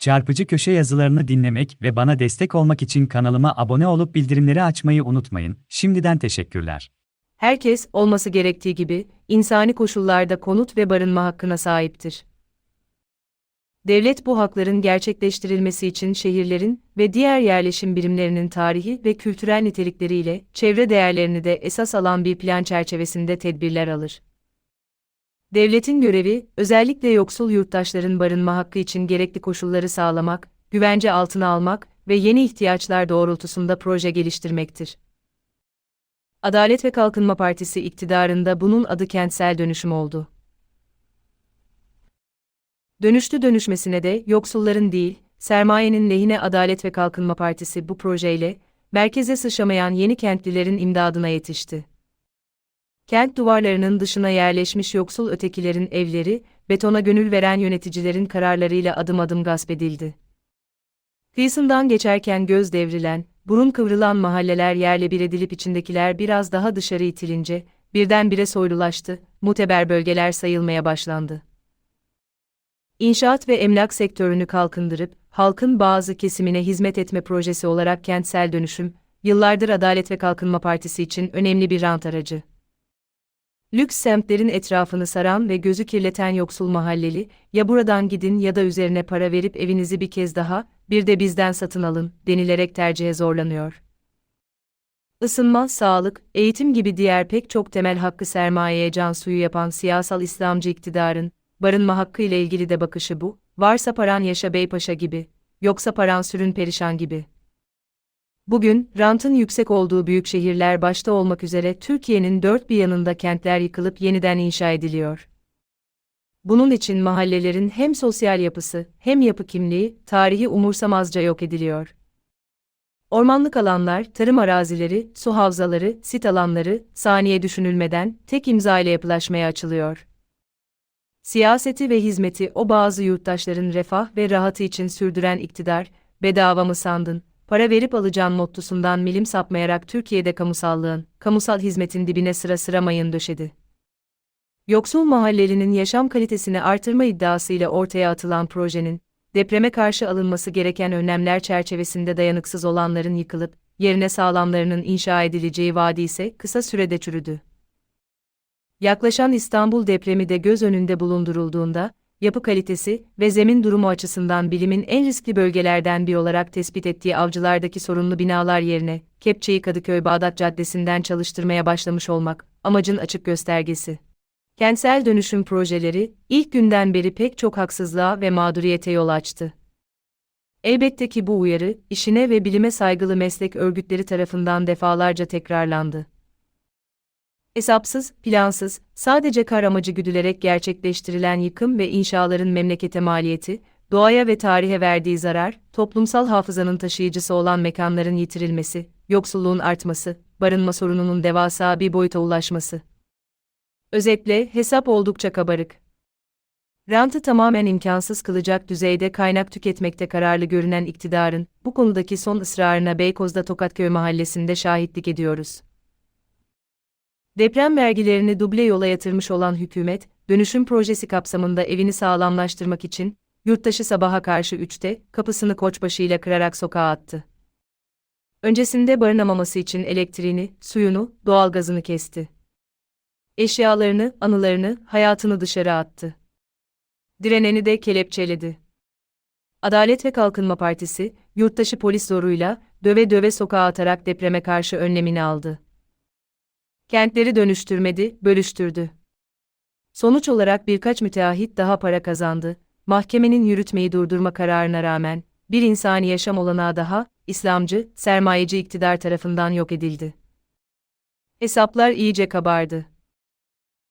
Çarpıcı köşe yazılarını dinlemek ve bana destek olmak için kanalıma abone olup bildirimleri açmayı unutmayın. Şimdiden teşekkürler. Herkes, olması gerektiği gibi, insani koşullarda konut ve barınma hakkına sahiptir. Devlet bu hakların gerçekleştirilmesi için şehirlerin ve diğer yerleşim birimlerinin tarihi ve kültürel nitelikleriyle çevre değerlerini de esas alan bir plan çerçevesinde tedbirler alır. Devletin görevi, özellikle yoksul yurttaşların barınma hakkı için gerekli koşulları sağlamak, güvence altına almak ve yeni ihtiyaçlar doğrultusunda proje geliştirmektir. Adalet ve Kalkınma Partisi iktidarında bunun adı kentsel dönüşüm oldu. Dönüştü dönüşmesine de yoksulların değil, sermayenin lehine Adalet ve Kalkınma Partisi bu projeyle, merkeze sıçramayan yeni kentlilerin imdadına yetişti. Kent duvarlarının dışına yerleşmiş yoksul ötekilerin evleri, betona gönül veren yöneticilerin kararlarıyla adım adım gasp edildi. Kıyısından geçerken göz devrilen, burun kıvrılan mahalleler yerle bir edilip içindekiler biraz daha dışarı itilince, birdenbire soylulaştı, muteber bölgeler sayılmaya başlandı. İnşaat ve emlak sektörünü kalkındırıp, halkın bazı kesimine hizmet etme projesi olarak kentsel dönüşüm, yıllardır Adalet ve Kalkınma Partisi için önemli bir rant aracı. Lüks semtlerin etrafını saran ve gözü kirleten yoksul mahalleli, ya buradan gidin ya da üzerine para verip evinizi bir kez daha, bir de bizden satın alın, denilerek tercihe zorlanıyor. Isınma, sağlık, eğitim gibi diğer pek çok temel hakkı sermayeye can suyu yapan siyasal İslamcı iktidarın, barınma hakkı ile ilgili de bakışı bu, varsa paran yaşa beypaşa gibi, yoksa paran sürün perişan gibi. Bugün, rantın yüksek olduğu büyük şehirler başta olmak üzere Türkiye'nin dört bir yanında kentler yıkılıp yeniden inşa ediliyor. Bunun için mahallelerin hem sosyal yapısı, hem yapı kimliği, tarihi umursamazca yok ediliyor. Ormanlık alanlar, tarım arazileri, su havzaları, sit alanları, saniye düşünülmeden, tek imza ile yapılaşmaya açılıyor. Siyaseti ve hizmeti o bazı yurttaşların refah ve rahatı için sürdüren iktidar, bedava mı sandın, para verip alacağın mottosundan milim sapmayarak Türkiye'de kamusallığın, kamusal hizmetin dibine sıra sıra mayın döşedi. Yoksul mahallelinin yaşam kalitesini artırma iddiasıyla ortaya atılan projenin, depreme karşı alınması gereken önlemler çerçevesinde dayanıksız olanların yıkılıp, yerine sağlamlarının inşa edileceği vaadi ise kısa sürede çürüdü. Yaklaşan İstanbul depremi de göz önünde bulundurulduğunda, yapı kalitesi ve zemin durumu açısından bilimin en riskli bölgelerden bir olarak tespit ettiği avcılardaki sorunlu binalar yerine, Kepçe'yi Kadıköy-Bağdat Caddesi'nden çalıştırmaya başlamış olmak, amacın açık göstergesi. Kentsel dönüşüm projeleri, ilk günden beri pek çok haksızlığa ve mağduriyete yol açtı. Elbette ki bu uyarı, işine ve bilime saygılı meslek örgütleri tarafından defalarca tekrarlandı. Hesapsız, plansız, sadece kar amacı güdülerek gerçekleştirilen yıkım ve inşaların memlekete maliyeti, doğaya ve tarihe verdiği zarar, toplumsal hafızanın taşıyıcısı olan mekanların yitirilmesi, yoksulluğun artması, barınma sorununun devasa bir boyuta ulaşması. Özetle, hesap oldukça kabarık. Rantı tamamen imkansız kılacak düzeyde kaynak tüketmekte kararlı görünen iktidarın, bu konudaki son ısrarına Beykoz'da Tokatköy mahallesinde şahitlik ediyoruz. Deprem vergilerini duble yola yatırmış olan hükümet, dönüşüm projesi kapsamında evini sağlamlaştırmak için, yurttaşı sabaha karşı 3'te, kapısını koçbaşıyla kırarak sokağa attı. Öncesinde barınamaması için elektriğini, suyunu, doğalgazını kesti. Eşyalarını, anılarını, hayatını dışarı attı. Direneni de kelepçeledi. Adalet ve Kalkınma Partisi, yurttaşı polis zoruyla, döve döve sokağa atarak depreme karşı önlemini aldı. Kentleri dönüştürmedi, bölüştürdü. Sonuç olarak birkaç müteahhit daha para kazandı. Mahkemenin yürütmeyi durdurma kararına rağmen bir insani yaşam olanağı daha İslamcı, sermayeci iktidar tarafından yok edildi. Hesaplar iyice kabardı.